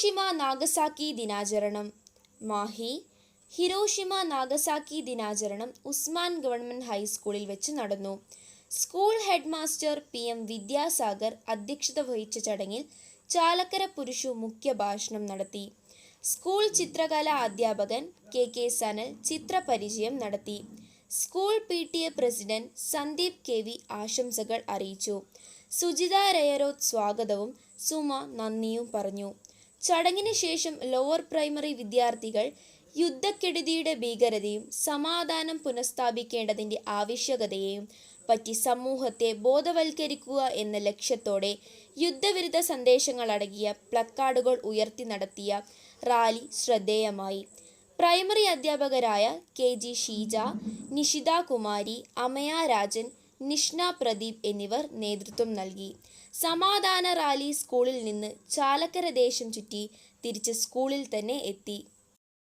Hiroshima Nagasaki ദിനാചരണം. Mahe Hiroshima Nagasaki ദിനാചരണം Usman government ഹൈസ്കൂളിൽ വെച്ച് നടന്നു. School head master P M Vidyasagar അധ്യക്ഷത വഹിച്ച ചടങ്ങിൽ ചാലക്കര പുരുഷു മുഖ്യ ഭാഷണം നടത്തി. സ്കൂൾ ചിത്രകലാ അധ്യാപകൻ കെ കെ സനൽ ചിത്രപരിചയം നടത്തി. School P T A president Sandeep K V ആശംസകൾ അറിയിച്ചു. സുജിത രയരോത്ത് സ്വാഗതവും സുമ നന്ദിയും പറഞ്ഞു. ചടങ്ങിന് ശേഷം ലോവർ പ്രൈമറി വിദ്യാർത്ഥികൾ യുദ്ധക്കെടുതിയുടെ ഭീകരതയും സമാധാനം പുനഃസ്ഥാപിക്കേണ്ടതിന്റെ ആവശ്യകതയെയും പറ്റി സമൂഹത്തെ ബോധവൽക്കരിക്കുക എന്ന ലക്ഷ്യത്തോടെ യുദ്ധവിരുദ്ധ സന്ദേശങ്ങളടങ്ങിയ പ്ലക്കാർഡുകൾ ഉയർത്തി നടത്തിയ റാലി ശ്രദ്ധേയമായി. പ്രൈമറി അധ്യാപകരായ കെ ജി ഷീജ നിഷിത കുമാരി അമയ രാജൻ നിഷ്ന പ്രദീപ് എന്നിവർ നേതൃത്വം നൽകി. സമാധാന റാലി സ്കൂളിൽ നിന്ന് ചാലക്കര ദേശം ചുറ്റി തിരിച്ച് സ്കൂളിൽ തന്നെ എത്തി.